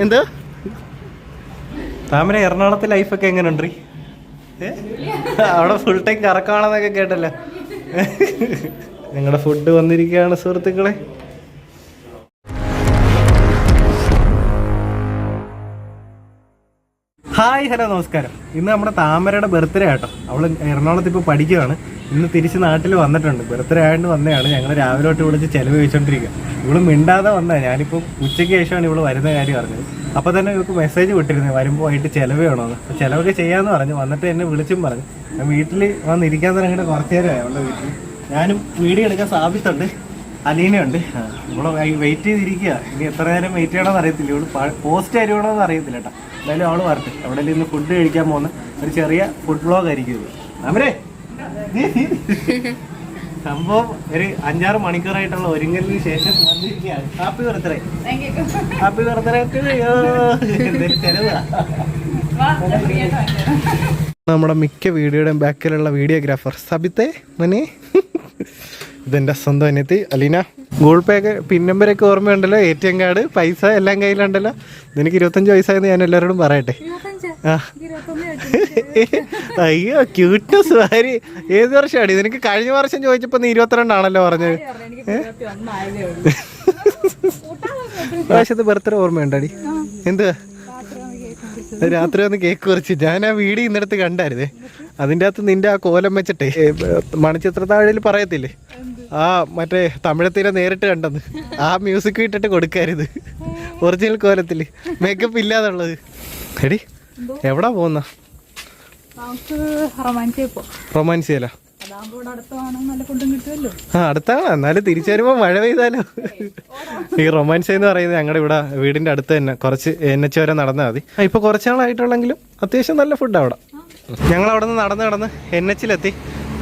എന്തോ? താമര എറണാകുളത്തെ ലൈഫൊക്കെ എങ്ങനെയുണ്ട് അവിടെ ഫുൾ ടൈം കറക്കാണെന്നൊക്കെ കേട്ടല്ലോ. ഞങ്ങളുടെ ഫുഡ് വന്നിരിക്കുകയാണ് സുഹൃത്തുക്കളെ. ഹായ് ഹലോ നമസ്കാരം. ഇന്ന് നമ്മുടെ താമരയുടെ ബർത്ത്ഡേ ആട്ടോ. അവൾ എറണാകുളത്ത് ഇപ്പോൾ പഠിക്കുകയാണ് ഇന്ന് തിരിച്ച് നാട്ടിൽ വന്നിട്ടുണ്ട്. ബർത്ത്ഡേ ആയതുകൊണ്ട് വന്നതാണ് ഞങ്ങൾ രാവിലെ തൊട്ട് വിളിച്ച് ചിലവ് ചോദിച്ചോണ്ടിരിക്കുക ഇവൾ മിണ്ടാതെ വന്നതാണ് ഞാനിപ്പോൾ ഉച്ചയ്ക്ക് ശേഷമാണ് ഇവൾ വരുന്ന കാര്യം അറിഞ്ഞത്. അപ്പോൾ തന്നെ ഇവർക്ക് മെസ്സേജ് വിട്ടിരുന്നു. വരുമ്പോൾ വൈകിട്ട് ചിലവ് വേണമെന്ന് അപ്പോൾ ചിലവൊക്കെ ചെയ്യാമെന്ന് പറഞ്ഞു. വന്നിട്ട് എന്നെ വിളിച്ചും പറഞ്ഞു. ഞാൻ വീട്ടിൽ വന്നിരിക്കാൻ തന്നെ ഇങ്ങനെ കുറച്ച് നേരമായി അവളുടെ വീട്ടിൽ ഞാനും വീഡിയോ എടുക്കാൻ സാധിച്ചുണ്ട് അലീനയുണ്ട്. നമ്മൾ വെയിറ്റ് ചെയ്തിരിക്കുക ഇനി എത്ര നേരം വെയിറ്റ് ചെയ്യണമെന്ന് അറിയത്തില്ല. ഇവൾ പോസ്റ്റ് തരുവാണോന്ന് അറിയത്തില്ല കേട്ടോ. എന്തായാലും അവൾ വരട്ടെ. അവിടെ ഇന്ന് ഫുഡ് കഴിക്കാൻ പോകുന്ന ഒരു ചെറിയ ഫുഡ് ബ്ലോഗ് ആയിരിക്കും ഇത്. അവരെ സംഭവം ഒരു അഞ്ചാറ് മണിക്കൂറായിട്ടുള്ള ഒരുങ്ങലിന് ശേഷം വന്നിരിക്കുകയാണ്. Happy birthday. ഹാപ്പി ബർത്ത്ഡേ ചെലവാ നമ്മുടെ മിക്ക വീഡിയോയുടെ ബാക്കിലുള്ള വീഡിയോഗ്രാഫർ സബിത്തെ മനെ. ഇതെന്റെ സ്വന്തം അനിയത്തി അലീന. ഗൂഗിൾ പേ ഒക്കെ പിൻ നമ്പരൊക്കെ ഓർമ്മയുണ്ടല്ലോ എ ടി എം കാർഡ് പൈസ എല്ലാം കയ്യിലുണ്ടല്ലോ. നിനക്ക് ഇരുപത്തഞ്ച് വയസ്സായെന്ന് ഞാൻ എല്ലാവരോടും പറയട്ടെ. അയ്യോ ക്യൂട്ട്നസ് ഭാര്യ ഏത് വർഷമാണ്? നിനക്ക് കഴിഞ്ഞ വർഷം ചോദിച്ചപ്പോ നീ ഇരുപത്തിരണ്ടാണല്ലോ പറഞ്ഞത്. പ്രാവശ്യത്തെ ബർത്ത്ഡേ ഓർമ്മയുണ്ടടി? എന്തുവാ രാത്രി വന്ന് കേക്ക് കുറച്ച്. ഞാൻ ആ വീഡിയോ ഇന്നടത്ത് കണ്ടായിരുന്നേ. അതിന്റെ അകത്ത് നിന്റെ ആ കോലം വെച്ചിട്ടേ. മണിച്ചിത്രത്താഴയിൽ പറയത്തില്ലേ? ആ മറ്റേ തമിഴത്തിനെ നേരിട്ട് കണ്ടെന്ന് ആ മ്യൂസിക് ഇട്ടിട്ട് കൊടുക്കരുത്. ഒറിജിനൽ കോലത്തിൽ മേക്കപ്പ് ഇല്ലാതുള്ളത്. എടി എവിടാ പോകുന്ന? റൊമാൻസിയല്ല ആ അടുത്താണ് എന്നാലും തിരിച്ചു വരുമ്പോ മഴ പെയ്താലോ? ഈ റൊമാൻസ് എന്ന് പറയുന്നത് ഞങ്ങളുടെ ഇവിടെ വീടിന്റെ അടുത്ത് തന്നെ. കുറച്ച് എൻ എച്ച് വരെ നടന്നാൽ മതി. ഇപ്പൊ കുറച്ചാളായിട്ടുള്ളെങ്കിലും അത്യാവശ്യം നല്ല ഫുഡ് അവിടെ ഞങ്ങൾ അവിടെ. നിന്ന് നടന്ന് നടന്ന് എൻ എച്ചിലെത്തി.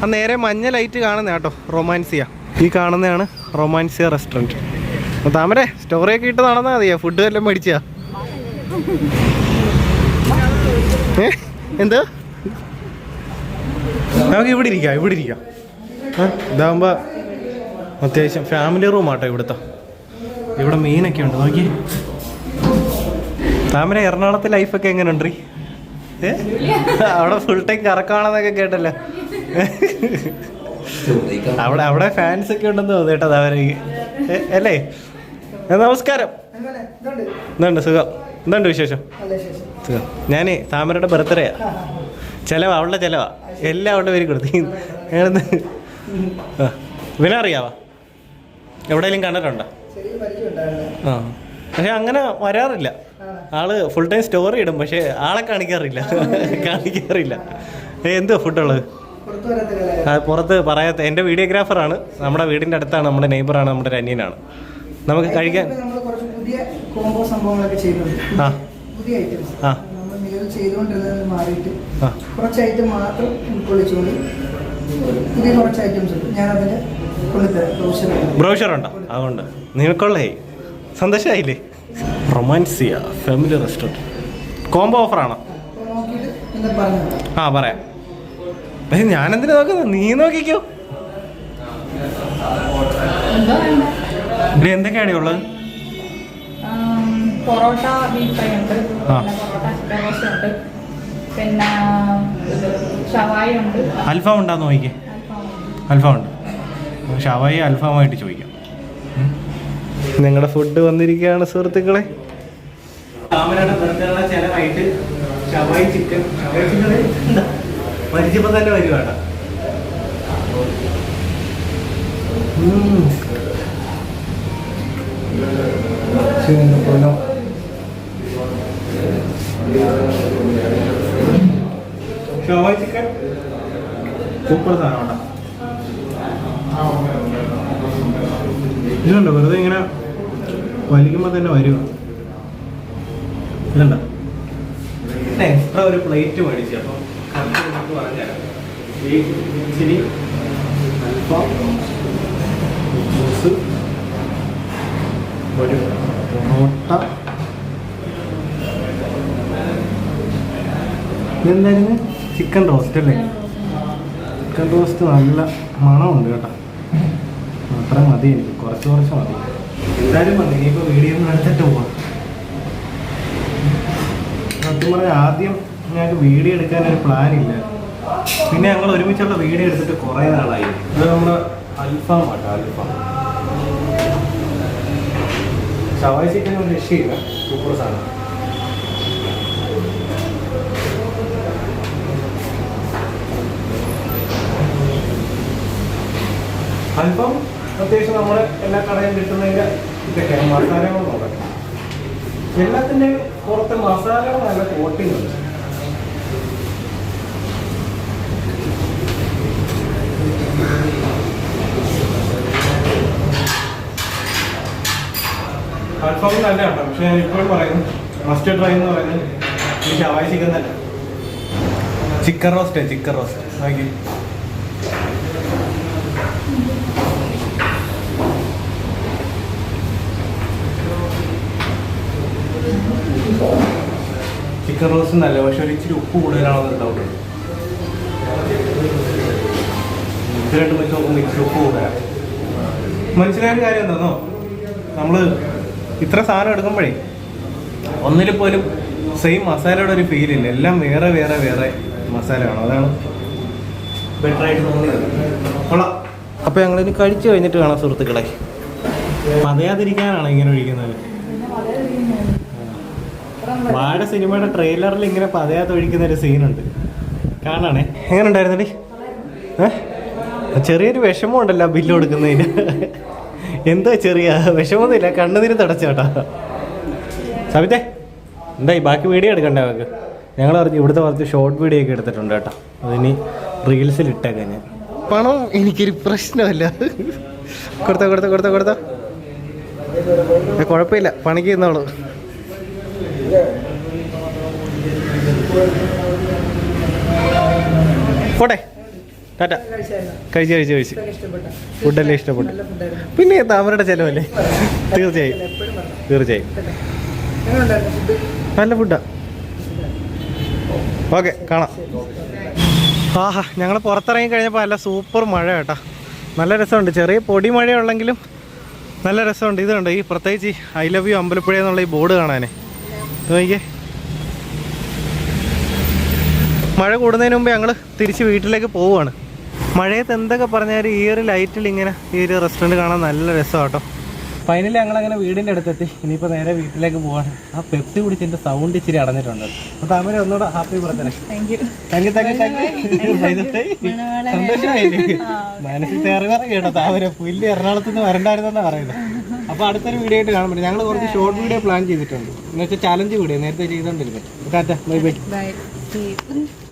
ആ നേരെ മഞ്ഞ ലൈറ്റ് കാണുന്ന കേട്ടോ റൊമാൻസിയ. ഈ കാണുന്നതാണ് റൊമാൻസിയ റെസ്റ്റോറന്റ് താമരെ സ്റ്റോറിയൊക്കെ ഇട്ട് നടന്നാൽ മതിയാ? ഫുഡ് എല്ലാം മേടിച്ചാ? ഏ? എന്തോ? നമുക്ക് ഇവിടെ ഇരിക്കാം ഇവിടെ ഇരിക്കാം. ആ ഇതാകുമ്പോൾ അത്യാവശ്യം ഫാമിലി റൂം ആട്ടോ ഇവിടുത്തെ. ഇവിടെ മീനൊക്കെ ഉണ്ട് നോക്കി. താമര എറണാകുളത്തെ ലൈഫൊക്കെ എങ്ങനെയുണ്ട് ഏ? അവിടെ ഫുൾ ടൈം കറക്കാണെന്നൊക്കെ കേട്ടല്ലോ. അവിടെ അവിടെ ഫാൻസ് ഒക്കെ ഉണ്ടെന്ന് തോന്നുന്നു കേട്ടോ താമരയ്ക്ക്. അല്ലേ? നമസ്കാരം. എന്തുണ്ട്? സുഖം? എന്തുണ്ട് വിശേഷം. ഞാനേ താമരയുടെ ബർത്ത്ഡേയാ. ചെലവാ അവളുടെ ചെലവാ. എല്ലാം അവളുടെ പേര് കൊടുത്തു. ഞങ്ങളൊന്ന് ആ ഇവനെ അറിയാവാ? എവിടെയെങ്കിലും കണ്ടിട്ടുണ്ടോ? ആ. പക്ഷെ അങ്ങനെ വരാറില്ല. ആൾ ഫുൾ ടൈം സ്റ്റോറി ഇടും പക്ഷെ ആളെ കാണിക്കാറില്ല. കാണിക്കാറില്ല. ഏ, എന്തുവാ ഫുഡുള്ളത്? പുറത്ത് പറയാത്ത എന്റെ വീഡിയോഗ്രാഫറാണ്. നമ്മുടെ വീടിന്റെ അടുത്താണ് നമ്മുടെ നെയ്ബറാണ് നമ്മുടെ അനിയനാണ്. നമുക്ക് കഴിക്കാൻ ആ. പുതിയ ഐറ്റംസ്. നമ്മൾ നിലവിൽ ചെയ്തുകൊണ്ടിരുന്നതിൽ മാറിയിട്ട് കുറച്ച് ഐറ്റം മാത്രം ഉൾക്കൊള്ളിച്ചുകൊണ്ട് പുതിയ കുറച്ച് ഐറ്റംസ് ഉണ്ട്. കൊണ്ടുതരാം ബ്രൗഷർ ഉണ്ടോ. അതുകൊണ്ട്. നിങ്ങൾക്കുള്ളേ. സന്തോഷമായില്ലേ റൊമാൻസിയ ഫാമിലി റെസ്റ്റോറന്റ്. കോംബോ ഓഫറാണോ? ആ പറയാം. പക്ഷെ ഞാനെന്തിനാ നോക്കുന്നത്? നീ നോക്കിക്കോ. ഇവിടെ എന്തൊക്കെയാണ് ഉള്ളത്? പൊറോട്ട ബീഫ് ഫ്രൈ ഉണ്ട് ആ. പിന്നെ പൊറോട്ട ചിക്കൻ റോസ്റ്റ് ഉണ്ട് പിന്നെ ഷവായി ഉണ്ട്. അൽഫാം ഉണ്ടാന്ന് നോക്കിക്കേ. അൽഫാം ഉണ്ട്. ഷവായി അൽഫാമായിട്ട് ചോദിക്കാം. നിങ്ങളുടെ ഫുഡ് വന്നിരിക്കുകയാണ് സുഹൃത്തുക്കളെ. താമരയുടെ ബർത്ത്ഡേ ചിലവായിട്ട് ഷവായി ചിക്കൻ ഷവായി ചിക്കൻ മരിച്ചപ്പോൾ തന്നെ വരുവാണ്. ഷവായി ചിക്കൻ? സൂപ്പർ സാധനം ഇതുണ്ട്? വെറുതെ ഇങ്ങനെ വലിക്കുമ്പോൾ തന്നെ വരും ഇതുണ്ട്? എക്സ്ട്രാ ഒരു പ്ലേറ്റ് മേടിച്ചു അപ്പം കറക്റ്റ് നമുക്ക് പറഞ്ഞുതരാം. ഈ ഇച്ചിരി അൽഫാം ജ്യൂസ് പൊറോട്ട ഇതെന്തായിരുന്നു? ചിക്കൻ റോസ്റ്റ് അല്ലേ? ചിക്കൻ റോസ്റ്റ് നല്ല മണമുണ്ട് കേട്ടോ. അത്ര മതി എനിക്ക് കുറച്ച് കുറച്ച് മതി. എന്തായാലും മതി. ഇനിയിപ്പോൾ വീഡിയോ ഒന്ന് എടുത്തിട്ട് പോവാം. സത്യം പറഞ്ഞാൽ ആദ്യം ഞങ്ങൾക്ക് വീഡിയോ എടുക്കാൻ ഒരു പ്ലാൻ ഇല്ല. പിന്നെ ഞങ്ങൾ ഒരുമിച്ചുള്ള വീഡിയോ എടുത്തിട്ട് കുറേ നാളായി. ഇത് നമ്മുടെ അൽഫാം ആട്ടോ അൽഫാം. ഷവായി ചിക്കൻ ഒരു രക്ഷയില്ല. സൂപ്പർ സാധനം. അല്പം അത്യാവശ്യം നമ്മൾ എല്ലാ കടയും കിട്ടുന്നതിന്റെ ഇതൊക്കെ മസാലകൾ നോക്കാം. എല്ലാത്തിന്റെ പുറത്ത് മസാലകൾ നല്ല കോട്ടിങ് ഉണ്ട്. അൽഫാം നല്ല കേട്ടോ പക്ഷെ ഞാൻ ഇപ്പോഴും പറയുന്നു മസ്റ്റ് ട്രൈ എന്ന് പറയുന്നത് ഈ ഷവായി ചിക്കൻ തന്നെ ചിക്കൻ റോസ്റ്റ് ചിക്കൻ റോസ്റ്റ്. നോക്കി. ചിക്കൻ റോസ്റ്റ് നല്ല? പക്ഷെ ഒരു ഇച്ചിരി ഉപ്പ് കൂടുതലാണെന്ന് ഡൗട്ട് ഇത് രണ്ടും നോക്കുമ്പോൾ ഇച്ചിരി ഉപ്പ് കൂടുതലാണ് മനസ്സിലായ കാര്യം എന്താണോ നമ്മൾ ഇത്ര സാധനം എടുക്കുമ്പോഴേ ഒന്നിൽ പോലും സെയിം മസാലയുടെ ഒരു ഫീൽ ഇല്ല. എല്ലാം വേറെ വേറെ വേറെ മസാലയാണ്. അതാണ് ബെറ്റർ ആയിട്ട് തോന്നിയത്. കൊള്ളാം. അപ്പോൾ ഞങ്ങളിനി കഴിച്ചു കഴിഞ്ഞിട്ട് കാണാം സുഹൃത്തുക്കളെ. പതയാതിരിക്കാനാണ് ഇങ്ങനെ ഒഴിക്കുന്നത്. വാഴ സിനിമയുടെ ട്രെയിലറിൽ ഇങ്ങനെ പതയാത്ത ഒഴിക്കുന്ന ഒരു സീനുണ്ട് കാണാണേ. എങ്ങനെ ഉണ്ടായിരുന്നു ഏ? ചെറിയൊരു വിഷമം ഉണ്ടല്ലോ ബില്ല് കൊടുക്കുന്നതിന്. എന്താ ചെറിയ? വിഷമൊന്നുമില്ല കണ്ണുനീര് തടച്ചോട്ടാ സവിത്തെ എന്തായി? ബാക്കി വീഡിയോ എടുക്കണ്ടേ അവർക്ക്? ഞങ്ങൾ പറഞ്ഞു ഇവിടുത്തെ കുറച്ച് ഷോർട്ട് വീഡിയോ ഒക്കെ എടുത്തിട്ടുണ്ട് കേട്ടോ. അതിനി റീൽസിൽ ഇട്ടേക്കാം ഞാൻ. പണം എനിക്കൊരു പ്രശ്നമല്ല. കൊടുത്തോ കൊടുത്തോ കൊടുത്തോ കൊടുത്തോ. കുഴപ്പമില്ല. പണിക്ക് നിന്നോളൂ. പോട്ടെ. ടാറ്റ. കഴിച്ച് കഴിച്ച് കഴിച്ച്. ഫുഡെല്ലാം ഇഷ്ടപ്പെട്ടു. പിന്നെ താമരയുടെ ചെലവല്ലേ? തീർച്ചയായും. തീർച്ചയായും. നല്ല ഫുഡാ. ഓക്കെ കാണാം. ആഹാ ഞങ്ങൾ പുറത്തിറങ്ങി കഴിഞ്ഞപ്പോൾ നല്ല സൂപ്പർ മഴ കേട്ടോ. നല്ല രസമുണ്ട്. ചെറിയ പൊടി മഴയുള്ളെങ്കിലും നല്ല രസമുണ്ട്. ഇതുണ്ട് ഈ പ്രത്യേകിച്ച് ഐ ലവ് യു അമ്പലപ്പുഴ എന്നുള്ള ഈ ബോർഡ് കാണാനേ. നോക്കിയേ മഴ കൂടുന്നതിന് മുമ്പ് ഞങ്ങൾ തിരിച്ച് വീട്ടിലേക്ക് പോവുകയാണ്. മഴയത്ത് എന്തൊക്കെ പറഞ്ഞാലും ഈ ഒരു ലൈറ്റിൽ ഇങ്ങനെ ഈ ഒരു റെസ്റ്റോറന്റ് കാണാൻ നല്ല രസമാണ് കേട്ടോ ഫൈനലി ഞങ്ങൾ അങ്ങനെ വീടിന്റെ അടുത്തെത്തി. ഇനിയിപ്പോൾ നേരെ വീട്ടിലേക്ക് പോവാണ്. ആ പെപ്സി കുടിച്ചതിന്റെ സൗണ്ട് ഇച്ചിരി അടഞ്ഞിട്ടുണ്ട്. അപ്പോൾ താമര ഒന്നുകൂടെ happy birthday thank you thank you thank you thank you സന്തോഷമായില്ലേ? മനസ്സിൽ തേറുകാരം കേട്ടോ താമര പുല്ല് എറണാകുളത്ത് നിന്ന് വരണ്ടായിരുന്നെന്നാണ് പറയുന്നത്. അപ്പോൾ അടുത്തൊരു വീഡിയോ ആയിട്ട് കാണാൻ ഞങ്ങൾ കുറച്ച് ഷോർട്ട് വീഡിയോ പ്ലാൻ ചെയ്തിട്ടുണ്ട്. എന്ന് വെച്ചാൽ ചാലഞ്ച് വീഡിയോ നേരത്തെ ബൈ ബൈ ബൈ